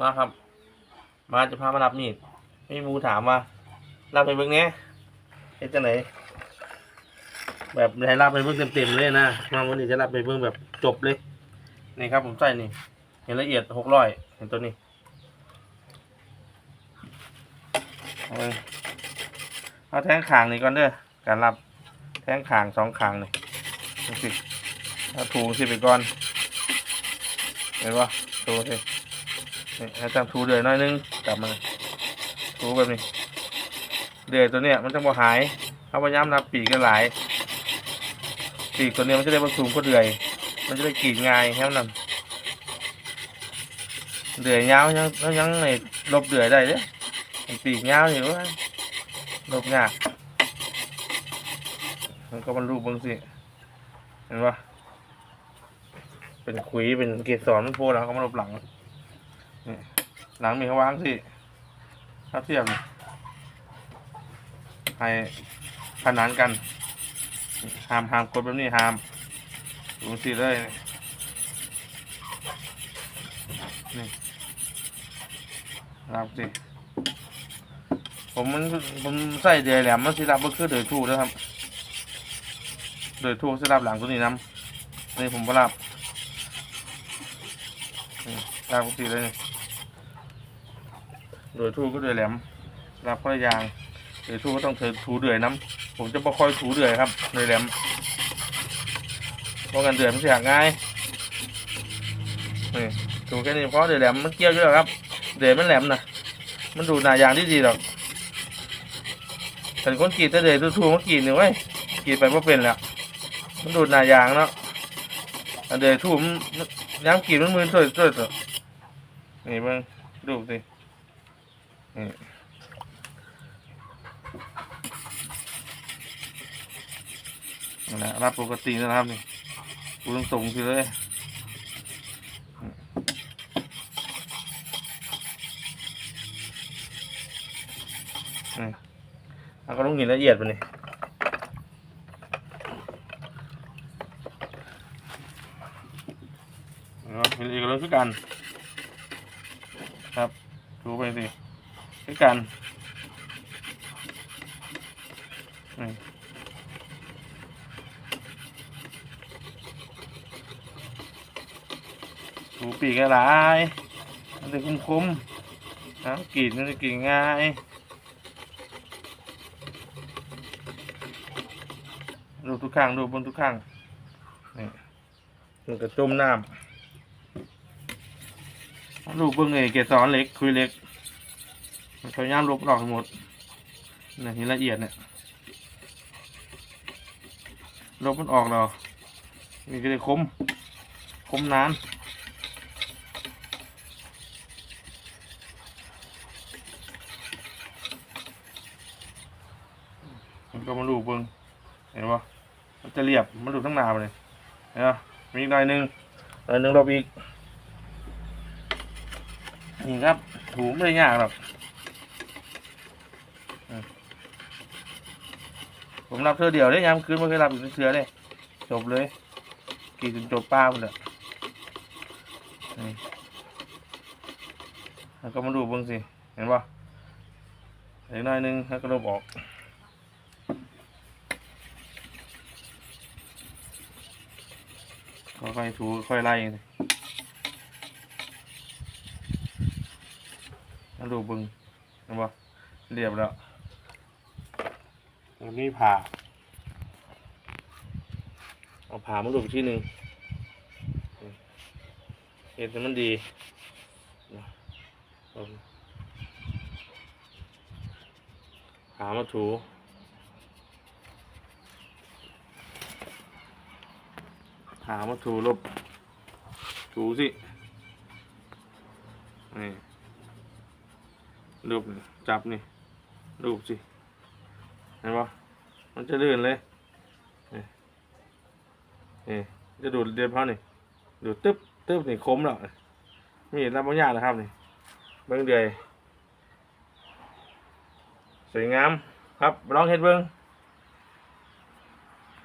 มาครับ มาจะพามารับมีดมีหมูถามว่ารับไปเบิ่งเนี้ยเฮ็ดจังไหนแบบให้รับไปเบิ่งเต็มๆเลยนะมาวันนี้จะรับไปเบิ่งแบบจบเลยนี่ครับผมใส่นี่ เห็นละเอียดหกร้อยเห็นตัวนี้เอาเลยเอาแทงขางนี่ก่อนเด้อการรับแทงขางสองขางนี่สิเอาถูสิไปก่อนเห็นปะถูสินี่ ให้จังถูเดือยน้อยนึงกลับมาถูแบบนี้ เดือยตัวเนี้ยมันจะบ่หายเอาพยายามนับปีกกันหลายปีกตัวเนี้ยมันจะได้บรรสูงก็เดือย มันจะได้กรีดง่ายแค่นั้นเดือยยาวยังยังไงลบเดือยได้เด้ไอ้ปีกยาวอยู่ว่าลบยากมันก็มันรูปบางสิเห็นปะเป็นขุยเป็นเกสรมันโพแล้วก็มาลบหลัง นี่หลังมีเขาวางสิถ้าเทียบให้ขนานกันห้ามห้ามกดแบบนี้ห้ามดูสิเลยนี่รับสิผมมันผมใส่เดือยแหลมมันสิรับก็คือเดือยทูนะครับเดือยทูสิรับหลังตัวนี้น้ำนี่ผมก็รับนี่รับสิเลยนี่ เดือยทูก็เดือยแหลมรับคนละอยางเดือยทูก็ต้องเธอถูเดือยน้ำผมจะบ่ค่อยถูเดือยครับเดือยแหลมเพราะกันเดือยมันเสียง่ายนี่ถูแค่นี้เพราะเดือยแหลมมันเกี่ยวอยู่แล้วครับ เดือยมันแหลมนะมันดูหนายางที่ดีหรอกเป็นคนกรีดแต่เดือยทูๆมันกรีดหนึ่งไว้ยกรีดไปเพราะเป็นแล้วมันดูดหนายางเนาะอันเดือยทูมันมันย้ำกรีดมันมือช่วยช่วยตัวนี่เบิ่งดูสิ นี่นั่นแหละรับปกตินะครับนี่กูต้องส่งทีเลยนี่แล้วก็ต้องกินละเอียดไปนี่แล้วกินอีกแล้วคือกัน ครับดูไปสิ คือกันนี่ถูปีกให้หลายมันจะคุ้มๆนะกรีดมันจะกรีดง่ายดูทุกข้างดูบนทุกข้างนี่มันก็จุ่มน้ำลูกเบิ้งเอยเกสรเล็กคุยเล็ก พยายามลบออกทั้งหมดนี่ละเอียดเนี่ยลบมันออกเรานี่ก็เลยคม คมนานมันก็มาดูเบิ้งเห็นปะมันจะเรียบมันดูทั้งหนาไปเลยเห็นปะมีอีกหน่อยหนึงหน่อยหนึงลบอีกนี่ครับถูไม่ได้ยากหรอกอืม ผมรับเธอเดียวได้ยามคืนไม่เคยรับอีกเสือเลยจบเลยกี่จนจบป้าหมดเลยแล้วก็มาดูเบิ้งสิ เห็นปะอีกหน่อยนึงแล้วก็ลบออกค่อยๆถูค่อยๆไล่เลยแล้วดูบึงเห็นปะเรียบแล้ว แล้วนี่ผ่า เอาผ่ามาดูอีกที่หนึ่งเห็ดมันดีผ่ามาถูหามาถูลบ ถูสิ นี่รูปจับนี่รูปสิ เห็นปะมันจะลื่นเลยนี่ยจะดูดเดียบเขานี่ดูดตึ๊บตึ๊บนี่คมแล้วนี่รับบางอย่างนะครับนี่เบิ้งเดือยสวยงามครับลองเห็ดเบิ้ง